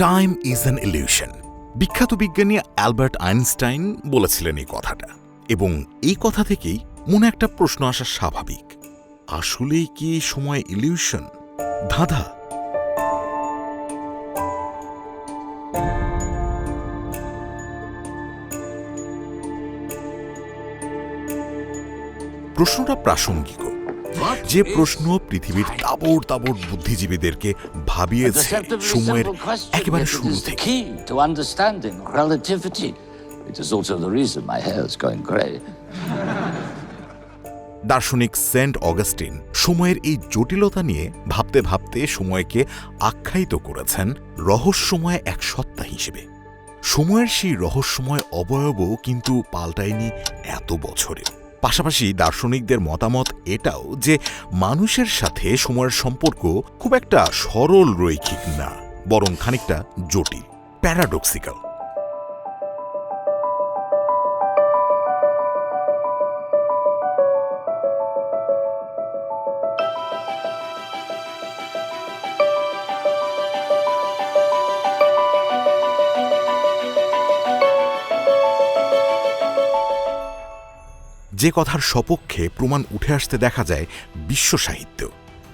Time is an illusion বিখ্যাত বিজ্ঞানী Albert Einstein বলেছিলেন এই কথাটা। এবং এই কথা থেকেই মনে একটা প্রশ্ন আসা স্বাভাবিক। আসলেই কি সময় ইলিউশন ধাঁধা। প্রশ্নটা প্রাসঙ্গিক। যে প্রশ্ন পৃথিবীর তাবড় তাবড় বুদ্ধিজীবীদেরকে ভাবিয়েছে সময়ের একেবারে শুরু থেকে. দার্শনিক সেন্ট অগাস্টিন সময়ের এই জটিলতা নিয়ে ভাবতে ভাবতে সময়কে আখ্যায়িত করেছেন রহস্যময় এক সত্তা হিসেবে। সময়ের সেই রহস্যময় অবয়বও কিন্তু পাল্টায়নি এত বছরে পাশাপাশি দার্শনিকদের মতামত এটাও যে মানুষের সাথে সময়ের সম্পর্ক খুব একটা সরল রৈখিক না, বরং খানিকটা জটিল, প্যারাডক্সিক্যাল। যে কথার সপক্ষে প্রমাণ উঠে আসতে দেখা যায় বিশ্ব সাহিত্য।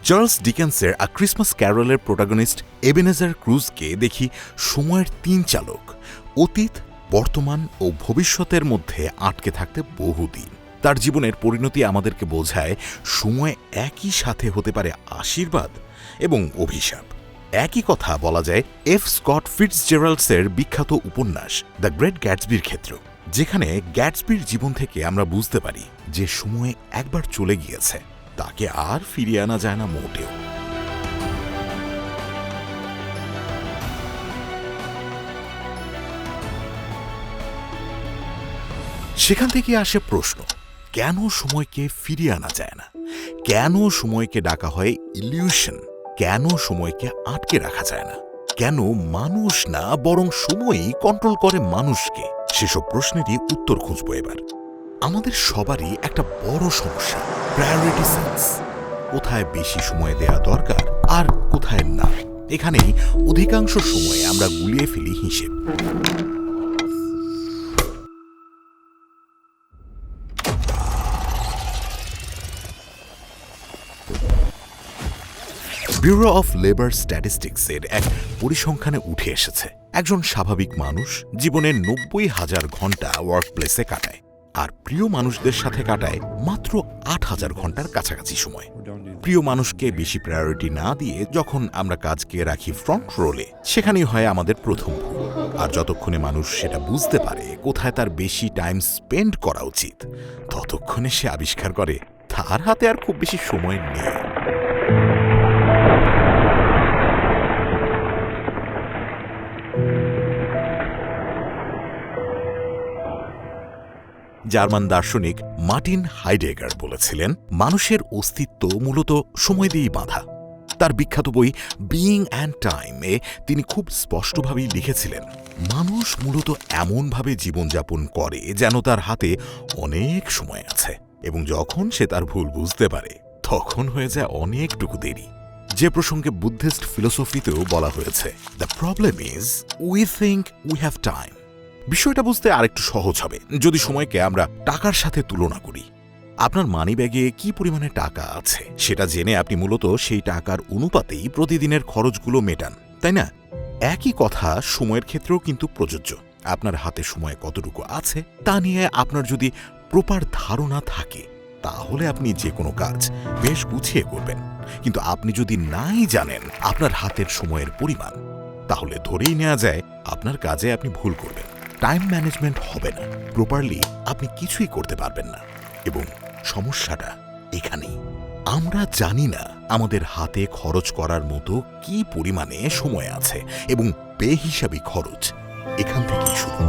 চার্লস ডিকেন্সের আ ক্রিসমাস ক্যারলের প্রোটাগনিস্ট এবেনেজার ক্রুজকে দেখি সময়ের তিন চালক, অতীত, বর্তমান ও ভবিষ্যতের মধ্যে আটকে থাকতে বহুদিন। তার জীবনের পরিণতি আমাদেরকে বোঝায় সময় একই সাথে হতে পারে আশীর্বাদ এবং অভিশাপ। একই কথা বলা যায় এফ স্কট ফিটসজেরাল্ডসের বিখ্যাত উপন্যাস দ্য গ্রেট গ্যাটসবির ক্ষেত্র। যেখানে গ্যাটসবির জীবন থেকে আমরা বুঝতে পারি যে সময় একবার চলে গিয়েছে, তাকে আর ফিরিয়ে আনা যায় না মোটেও। সেখান থেকে আসে প্রশ্ন, কেন সময়কে ফিরিয়ে আনা যায় না? কেন সময়কে ডাকা হয় ইলিউশন? কেন সময়কে আটকে রাখা যায় না? কেন মানুষ না, বরং সময়ই কন্ট্রোল করে মানুষকে? সেসব প্রশ্নেরই উত্তর খুঁজবো এবার। আমাদের সবারই একটা বড় সমস্যা প্রায়োরিটি সেন্স কোথায় বেশি সময় দেয়া দরকার আর কোথায় না। এখানেই অধিকাংশ সময় আমরা গুলিয়ে ফেলি হিসেব। ব্যুরো অফ লেবার স্ট্যাটিস্টিক্সের এক পরিসংখ্যানে উঠে এসেছে। একজন স্বাভাবিক মানুষ জীবনের নব্বই হাজার ঘণ্টা ওয়ার্ক প্লেসে কাটায় আর প্রিয় মানুষদের সাথে কাটায় মাত্র আট হাজার ঘণ্টার কাছাকাছি সময়। প্রিয় মানুষকে বেশি প্রায়োরিটি না দিয়ে যখন আমরা কাজকে রাখি ফ্রন্ট রোলে সেখানেই হয় আমাদের প্রথম ভুল। আর যতক্ষণে মানুষ সেটা বুঝতে পারে কোথায় তার বেশি টাইম স্পেন্ড করা উচিত, ততক্ষণে সে আবিষ্কার করে, তার হাতে আর খুব বেশি সময় নেই। জার্মান দার্শনিক মার্টিন হাইডেগার বলেছিলেন, মানুষের অস্তিত্ব মূলত সময় দিয়েই বাঁধা। তার বিখ্যাত বই বিইং অ্যান্ড টাইমে তিনি খুব স্পষ্টভাবেই লিখেছিলেন, মানুষ মূলত এমনভাবে জীবনযাপন করে যেন তার হাতে অনেক সময় আছে এবং যখন সে তার ভুল বুঝতে পারে, তখন হয়ে যায় অনেকটুকু দেরি। যে প্রসঙ্গে বুদ্ধিস্ট ফিলোসফিতেও বলা হয়েছে the problem is we think we have time বিষয়টা বুঝতে আরেকটু সহজ হবে। যদি সময়কে আমরা টাকার সাথে তুলনা করি, আপনার মানিব্যাগে কি পরিমাণে টাকা আছে সেটা জেনে আপনি মূলত সেই টাকার অনুপাতেই প্রতিদিনের খরচগুলো মেটান, তাই না? একই কথা সময়ের ক্ষেত্রেও কিন্তু প্রযোজ্য। আপনার হাতে সময় কতটুকু আছে তা নিয়ে আপনার যদি প্রপার ধারণা থাকে, তাহলে আপনি যে কোনো কাজ বেশ গুছিয়ে করবেন। কিন্তু আপনি যদি নাই জানেন আপনার হাতের সময়ের পরিমাণ, তাহলে ধরেই নেওয়া যায় আপনার কাজে আপনি ভুল করবেন। টাইম ম্যানেজমেন্ট হবে না। প্রপারলি আপনি কিছুই করতে পারবেন না। এবং সমস্যাটা এখানেই। আমরা জানি না আমাদের হাতে খরচ করার মতো কি পরিমাণে সময় আছে এবং বেহিসাবি খরচ এখান থেকেই শুরু।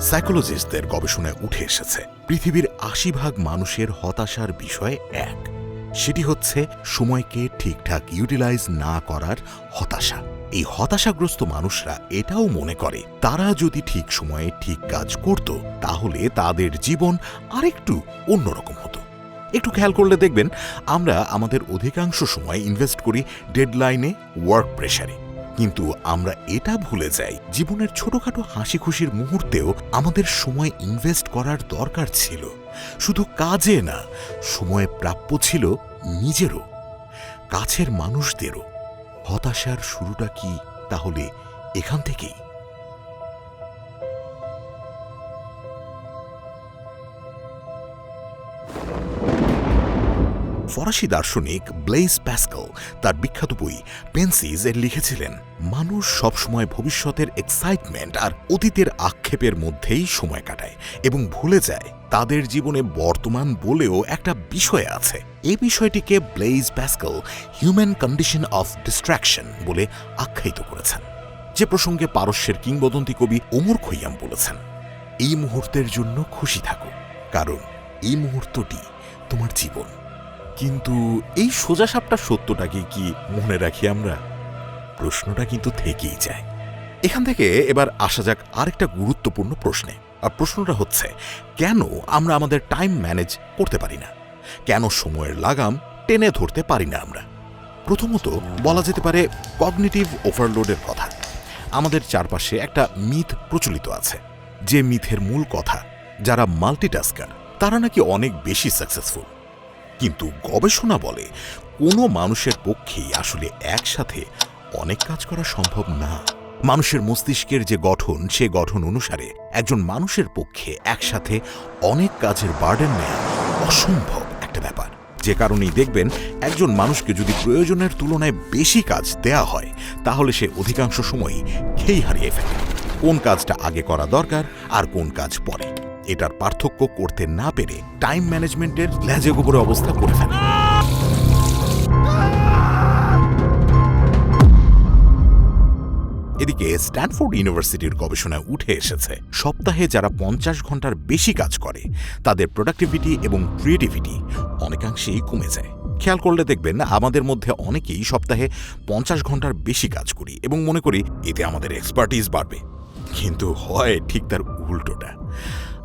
সাইকোলজিস্টদের গবেষণায় উঠে এসেছে, পৃথিবীর আশি ভাগ মানুষের হতাশার বিষয় এক। সেটি হচ্ছে সময়কে ঠিকঠাক ইউটিলাইজ না করার হতাশা। এই হতাশাগ্রস্ত মানুষরা এটাও মনে করে, তারা যদি ঠিক সময়ে ঠিক কাজ করত, তাহলে তাদের জীবন আরেকটু অন্যরকম হতো। একটু খেয়াল করলে দেখবেন, আমরা আমাদের অধিকাংশ সময় ইনভেস্ট করি ডেডলাইনে ওয়ার্ক প্রেশারে কিন্তু আমরা এটা ভুলে যাই, জীবনের ছোটখাটো হাসি খুশির মুহূর্তেও আমাদের সময় ইনভেস্ট করার দরকার ছিল। শুধু কাজে না, সময় প্রাপ্য ছিল নিজেরও, কাছের মানুষদেরও। হতাশার শুরুটা কি তাহলে এখান থেকেই? ফরাসি দার্শনিক ব্লেইস প্যাসকাল তার বিখ্যাত বই পেন্সিস এর লিখেছিলেন, মানুষ সবসময় ভবিষ্যতের এক্সাইটমেন্ট আর অতীতের আক্ষেপের মধ্যেই সময় কাটায় এবং ভুলে যায় তাদের জীবনে বর্তমান বলেও একটা বিষয় আছে। এই বিষয়টিকে Blaise Pascal human condition of distraction বলে আখ্যায়িত করেছেন, যে প্রসঙ্গে পারস্যের কিংবদন্তি কবি ওমর খৈয়াম বলেছেন, এই মুহূর্তের জন্য খুশি থাকো, কারণ এই মুহূর্তটি তোমার জীবন। কিন্তু এই সোজাসাপটা সত্যটাকে কি মনে রাখি আমরা? প্রশ্নটা কিন্তু থেকেই যায়। এখান থেকে এবার আসা যাক আরেকটা গুরুত্বপূর্ণ প্রশ্নে। আর প্রশ্নটা হচ্ছে, কেন আমরা আমাদের টাইম ম্যানেজ করতে পারি না? কেন সময়ের লাগাম টেনে ধরতে পারি না আমরা? প্রথমত বলা যেতে পারে কগনিটিভ ওভারলোডের কথা। আমাদের চারপাশে একটা মিথ প্রচলিত আছে। যে মিথের মূল কথা, যারা মাল্টিটাস্কার, তারা নাকি অনেক বেশি সাকসেসফুল। কিন্তু গবেষণা বলে কোনো মানুষের পক্ষেই আসলে একসাথে অনেক কাজ করা সম্ভব না। মানুষের মস্তিষ্কের যে গঠন, সে গঠন অনুসারে একজন মানুষের পক্ষে একসাথে অনেক কাজের বার্ডেন নেওয়া অসম্ভব একটা ব্যাপার। যে কারণেই দেখবেন একজন মানুষকে যদি প্রয়োজনের তুলনায় বেশি কাজ দেয়া হয়, তাহলে সে অধিকাংশ সময়ই খেই হারিয়ে ফেলে। কোন কাজটা আগে করা দরকার আর কোন কাজ পরে? এটার পার্থক্য করতে না পেরে টাইম ম্যানেজমেন্টের ল্যাজে গোবরে অবস্থা করে ফেলে। এদিকে স্ট্যানফোর্ড ইউনিভার্সিটির গবেষণায় উঠে এসেছে, সপ্তাহে যারা পঞ্চাশ ঘণ্টার বেশি কাজ করে, তাদের প্রোডাক্টিভিটি এবং ক্রিয়েটিভিটি অনেকাংশেই কমে যায়। খেয়াল করলে দেখবেন আমাদের মধ্যে অনেকেই সপ্তাহে পঞ্চাশ ঘণ্টার বেশি কাজ করি এবং মনে করি এতে আমাদের এক্সপার্টিস বাড়বে। কিন্তু হয় ঠিক তার উল্টোটা।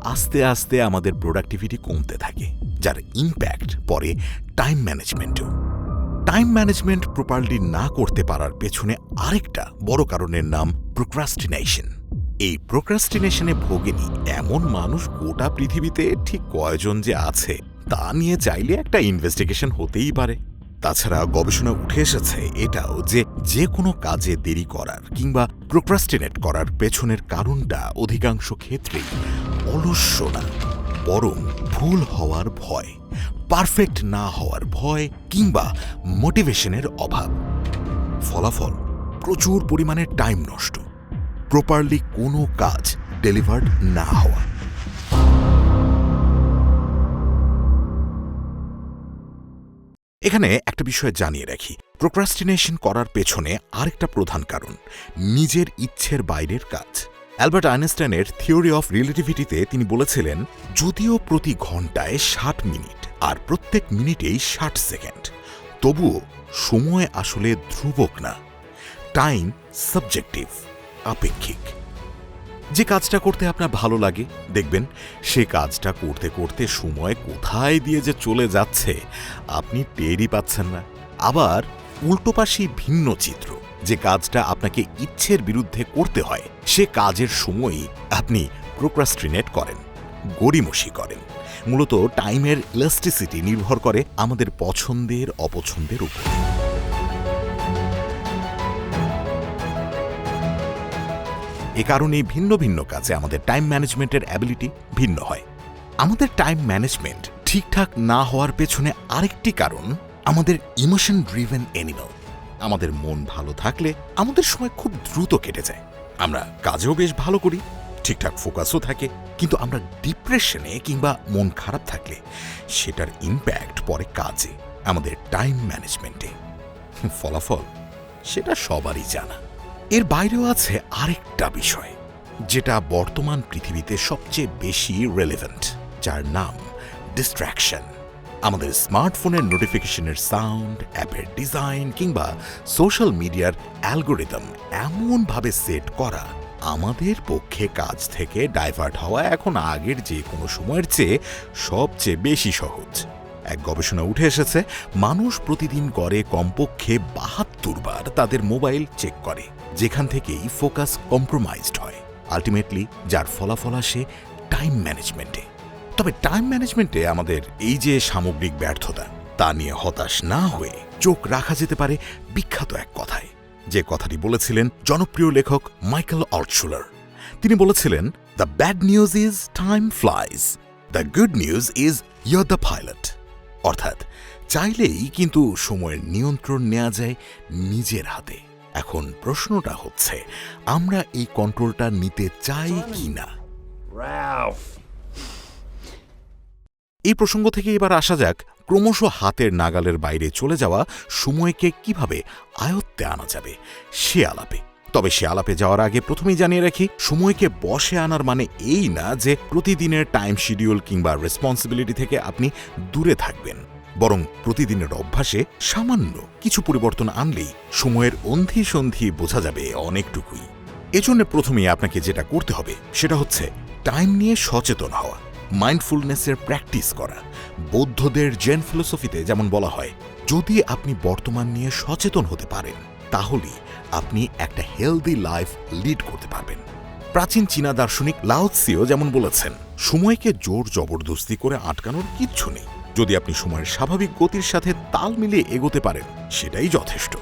আস্তে আস্তে আমাদের প্রোডাক্টিভিটি কমতে থাকে, যার ইম্প্যাক্ট পরে টাইম ম্যানেজমেন্টেও টাইম ম্যানেজমেন্ট প্রপারলি না করতে পারার পেছনে আরেকটা বড় কারণের নাম প্রোক্রাস্টিনেশন এই প্রোক্রাস্টিনেশনে ভোগেনি এমন মানুষ গোটা পৃথিবীতে ঠিক কয়জন যে আছে, তা নিয়ে চাইলে একটা ইনভেস্টিগেশন হতেই পারে। তাছাড়া গবেষণা উঠে এসেছে এটাও যে যে কোনো কাজে দেরি করার কিংবা প্রোক্রাস্টিনেট করার পেছনের কারণটা অধিকাংশ ক্ষেত্রেই অলস্য না বরং ভুল হওয়ার ভয়, পারফেক্ট না হওয়ার ভয় কিংবা মোটিভেশনের অভাব। ফলাফল, প্রচুর পরিমাণে টাইম নষ্ট। প্রপারলি কোনো কাজ ডেলিভার্ড না হওয়া। এখানে একটা বিষয় জানিয়ে রাখি। প্রোক্রাস্টিনেশন করার পেছনে আরেকটা প্রধান কারণ, নিজের ইচ্ছের বাইরের কাজ। অ্যালবার্ট আইনস্টাইনের থিওরি অফ রিলেটিভিটিতে তিনি বলেছিলেন, যদিও প্রতি ঘন্টায় ষাট মিনিট আর প্রত্যেক মিনিটেই ষাট সেকেন্ড, তবুও সময় আসলে ধ্রুবক না। টাইম সাবজেক্টিভ, আপেক্ষিক। যে কাজটা করতে আপনার ভালো লাগে, দেখবেন, সে কাজটা করতে করতে সময় কোথায় দিয়ে যে চলে যাচ্ছে, আপনি টেরই পাচ্ছেন না। আবার উল্টোপাশি ভিন্ন চিত্র। যে কাজটা আপনাকে ইচ্ছের বিরুদ্ধে করতে হয়, সে কাজের সময়ই আপনি প্রোক্রাস্ট্রিনেট করেন, গড়িমসি করেন। মূলত টাইমের ইলাস্টিসিটি নির্ভর করে আমাদের পছন্দের, অপছন্দের উপর। এ কারণেই ভিন্ন ভিন্ন কাজে আমাদের টাইম ম্যানেজমেন্টের অ্যাবিলিটি ভিন্ন হয়। আমাদের টাইম ম্যানেজমেন্ট ঠিকঠাক না হওয়ার পেছনে আরেকটি কারণ আমাদের ইমোশন ড্রিভেন অ্যানিমাল আমাদের মন ভালো থাকলে আমাদের সময় খুব দ্রুত কেটে যায়। আমরা কাজেও বেশ ভালো করি, ঠিকঠাক ফোকাসও থাকে, কিন্তু আমরা ডিপ্রেশনে কিংবা মন খারাপ থাকলে সেটার ইম্প্যাক্ট পরে কাজে, আমাদের টাইম ম্যানেজমেন্টে ফলাফল সেটা সবারই জানা। এর বাইরেও আছে আরেকটা বিষয়, যেটা বর্তমান পৃথিবীতে সবচেয়ে বেশি রেলেভেন্ট যার নাম ডিস্ট্র্যাকশন আমাদের স্মার্টফোনের নোটিফিকেশনের সাউন্ড অ্যাপের ডিজাইন কিংবা সোশ্যাল মিডিয়ার অ্যালগোরিদম এমনভাবে সেট করা আমাদের পক্ষে কাজ থেকে ডাইভার্ট হওয়া এখন আগের যে কোনো সময়ের চেয়ে সবচেয়ে বেশি সহজ। এক গবেষণা উঠে এসেছে, মানুষ প্রতিদিন করে কমপক্ষে বাহাত্তর বার তাদের মোবাইল চেক করে, যেখান থেকেই ফোকাস কম্প্রোমাইজড হয়। আলটিমেটলি যার ফলাফল আসে টাইম ম্যানেজমেন্টে তবে টাইম ম্যানেজমেন্টে আমাদের এই যে সামগ্রিক ব্যর্থতা তা নিয়ে হতাশ না হয়ে চোখ রাখা যেতে পারে বিখ্যাত এক কথায়। যে কথাটি বলেছিলেন জনপ্রিয় লেখক মাইকেল অল্টশুলার তিনি বলেছিলেন the bad news is time flies the good news is you're the pilot অর্থাৎ চাইলেই কিন্তু সময়ের নিয়ন্ত্রণ নেওয়া যায় নিজের হাতে। এখন প্রশ্নটা হচ্ছে আমরা এই কন্ট্রোলটা নিতে চাই কি না Ralph. এই প্রসঙ্গ থেকে এবার আসা যাক ক্রমশ হাতের নাগালের বাইরে চলে যাওয়া সময়কে কীভাবে আয়ত্তে আনা যাবে, সে আলাপে। তবে সে আলাপে যাওয়ার আগে প্রথমেই জানিয়ে রাখি, সময়কে বসে আনার মানে এই না যে প্রতিদিনের টাইম শিডিউল কিংবা রেসপন্সিবিলিটি থেকে আপনি দূরে থাকবেন। বরং প্রতিদিনের অভ্যাসে সামান্য কিছু পরিবর্তন আনলেই সময়ের অন্ধি সন্ধি বোঝা যাবে অনেকটুকুই। এজন্য প্রথমেই আপনাকে যেটা করতে হবে, সেটা হচ্ছে টাইম নিয়ে সচেতন হওয়া। মাইন্ডফুলনেসের প্র্যাকটিস করা। বৌদ্ধদের জেন ফিলোসফিতে যেমন বলা হয়, যদি আপনি বর্তমান নিয়ে সচেতন হতে পারেন তাহলেই আপনি একটা হেলদি লাইফ লিড করতে পারবেন। প্রাচীন চীনা দার্শনিক লাউৎসিও যেমন বলেছেন, সময়কে জোর জবরদস্তি করে আটকানোর কিচ্ছু নেই। যদি আপনি সময়ের স্বাভাবিক গতির সাথে তাল মিলিয়ে এগোতে পারেন, সেটাই যথেষ্ট।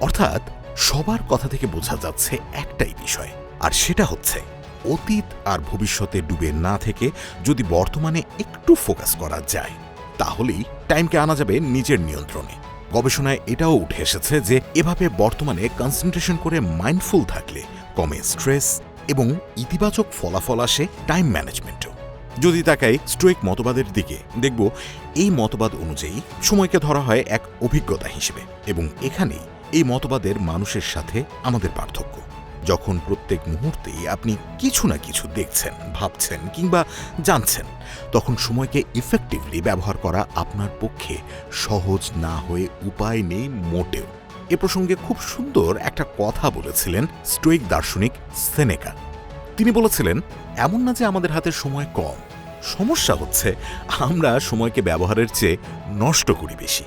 অর্থাৎ সবার কথা থেকে বোঝা যাচ্ছে একটাই বিষয়, আর সেটা হচ্ছে অতীত আর ভবিষ্যতে ডুবে না থেকে যদি বর্তমানে একটু ফোকাস করা যায়, তাহলেই টাইমকে আনা যাবে নিজের নিয়ন্ত্রণে। গবেষণায় এটাও উঠে এসেছে যে এভাবে বর্তমানে কনসেন্ট্রেশন করে মাইন্ডফুল থাকলে কমে স্ট্রেস এবং ইতিবাচক ফলাফল আসে টাইম ম্যানেজমেন্টও যদি তাকাই স্ট্রোইক মতবাদের দিকে, দেখব এই মতবাদ অনুযায়ী সময়কে ধরা হয় এক অভিজ্ঞতা হিসেবে এবং এখানেই এই মতবাদের মানুষের সাথে আমাদের পার্থক্য। যখন প্রত্যেক মুহূর্তেই আপনি কিছু না কিছু দেখছেন, ভাবছেন কিংবা জানছেন, তখন সময়কে ইফেক্টিভলি ব্যবহার করা আপনার পক্ষে সহজ না হয়ে উপায় নেই মোটেও। এ প্রসঙ্গে খুব সুন্দর একটা কথা বলেছিলেন স্টোইক দার্শনিক সেনেকা। তিনি বলেছিলেন, এমন না যে আমাদের হাতে সময় কম। সমস্যা হচ্ছে আমরা সময়কে ব্যবহারের চেয়ে নষ্ট করি বেশি।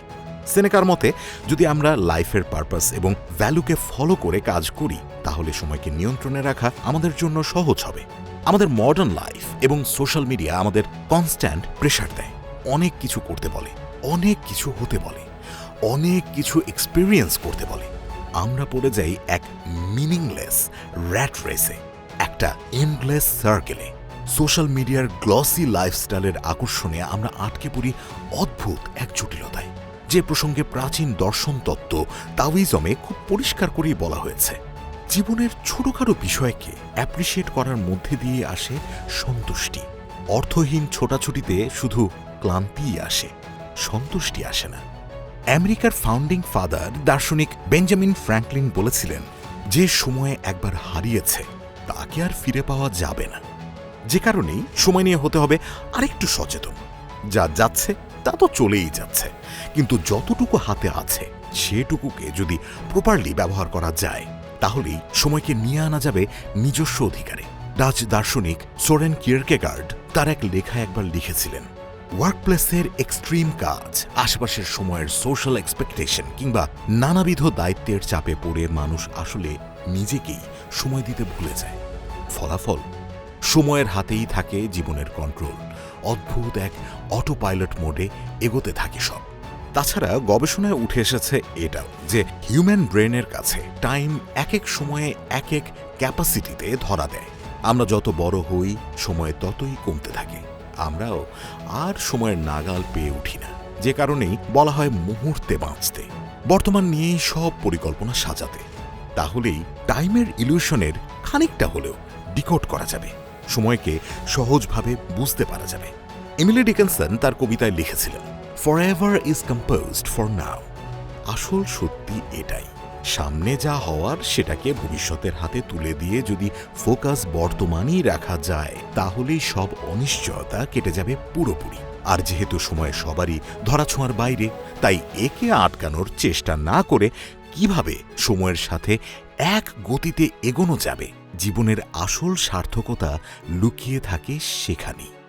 সেনেকার মতে, যদি আমরা লাইফের পারপাস এবং ভ্যালুকে ফলো করে কাজ করি, তাহলে সময়কে নিয়ন্ত্রণে রাখা আমাদের জন্য সহজ হবে। আমাদের মডার্ন লাইফ এবং সোশ্যাল মিডিয়া আমাদের কনস্ট্যান্ট প্রেশার দেয়। অনেক কিছু করতে বলে, অনেক কিছু হতে বলে, অনেক কিছু এক্সপিরিয়েন্স করতে বলে। আমরা পড়ে যাই এক মিনিংলেস র্যাট রেসে একটা এন্ডলেস সার্কেলে সোশ্যাল মিডিয়ার গ্লসি লাইফস্টাইলের আকর্ষণে আমরা আটকে পড়ি অদ্ভুত এক জটিলতায়। যে প্রসঙ্গে প্রাচীন দর্শন তত্ত্ব তাওইজমে খুব পরিষ্কার করেই বলা হয়েছে। জীবনের ছোটখাটো বিষয়কে অ্যাপ্রিসিয়েট করার মধ্যে দিয়ে আসে সন্তুষ্টি। অর্থহীন ছোটাছুটিতে শুধু ক্লান্তিই আসে, সন্তুষ্টি আসে না। আমেরিকার ফাউন্ডিং ফাদার দার্শনিক বেঞ্জামিন ফ্র্যাঙ্কলিন বলেছিলেন, যে সময়ে একবার হারিয়েছে, তাকে আর ফিরে পাওয়া যাবে না। যে কারণেই সময় নিয়ে হতে হবে আরেকটু সচেতন। যা যাচ্ছে তা তো চলেই যাচ্ছে। কিন্তু যতটুকু হাতে আছে, সেটুকুকে যদি প্রপারলি ব্যবহার করা যায়, তাহলেই সময়কে নিয়ে আনা যাবে নিজস্ব অধিকারে। ডাচ দার্শনিক সোরেন কিয়ারকেগার্ড তার এক লেখায় একবার লিখেছিলেন ওয়ার্কপ্লেসের এক্সট্রিম কাজ, আশেপাশের সময়ের সোশ্যাল এক্সপেকটেশন কিংবা নানাবিধ দায়িত্বের চাপে পড়ে মানুষ আসলে নিজেকেই সময় দিতে ভুলে যায়। ফলাফল, সময়ের হাতেই থাকে জীবনের কন্ট্রোল অদ্ভুত এক অটো পাইলট মোডে এগোতে থাকে সব। তাছাড়া গবেষণায় উঠে এসেছে এটাও, যে হিউম্যান ব্রেনের কাছে টাইম এক এক সময়ে এক এক ক্যাপাসিটিতে ধরা দেয়। আমরা যত বড় হই, সময় ততই কমতে থাকে। আমরাও আর সময়ের নাগাল পেয়ে উঠি না। যে কারণেই বলা হয় মুহূর্তে বাঁচতে। বর্তমান নিয়েই সব পরিকল্পনা সাজাতে। তাহলেই টাইমের ইলিউশনের খানিকটা হলেও ডিকোড করা যাবে। সময়কে সহজভাবে বুঝতে পারা যাবে। এমিলি ডিকেনসন তার কবিতায় লিখেছিলেন forever is composed for now আসল সত্যি এটাই। সামনে যা হওয়ার সেটাকে ভবিষ্যতের হাতে তুলে দিয়ে যদি ফোকাস বর্তমানেই রাখা যায়, তাহলেই সব অনিশ্চয়তা কেটে যাবে পুরোপুরি। আর যেহেতু সময় সবারই ধরাছোঁয়ার বাইরে, তাই একে আটকানোর চেষ্টা না করে কীভাবে সময়ের সাথে এক গতিতে এগোনো যাবে? জীবনের আসল সার্থকতা লুকিয়ে থাকে সেখানেই।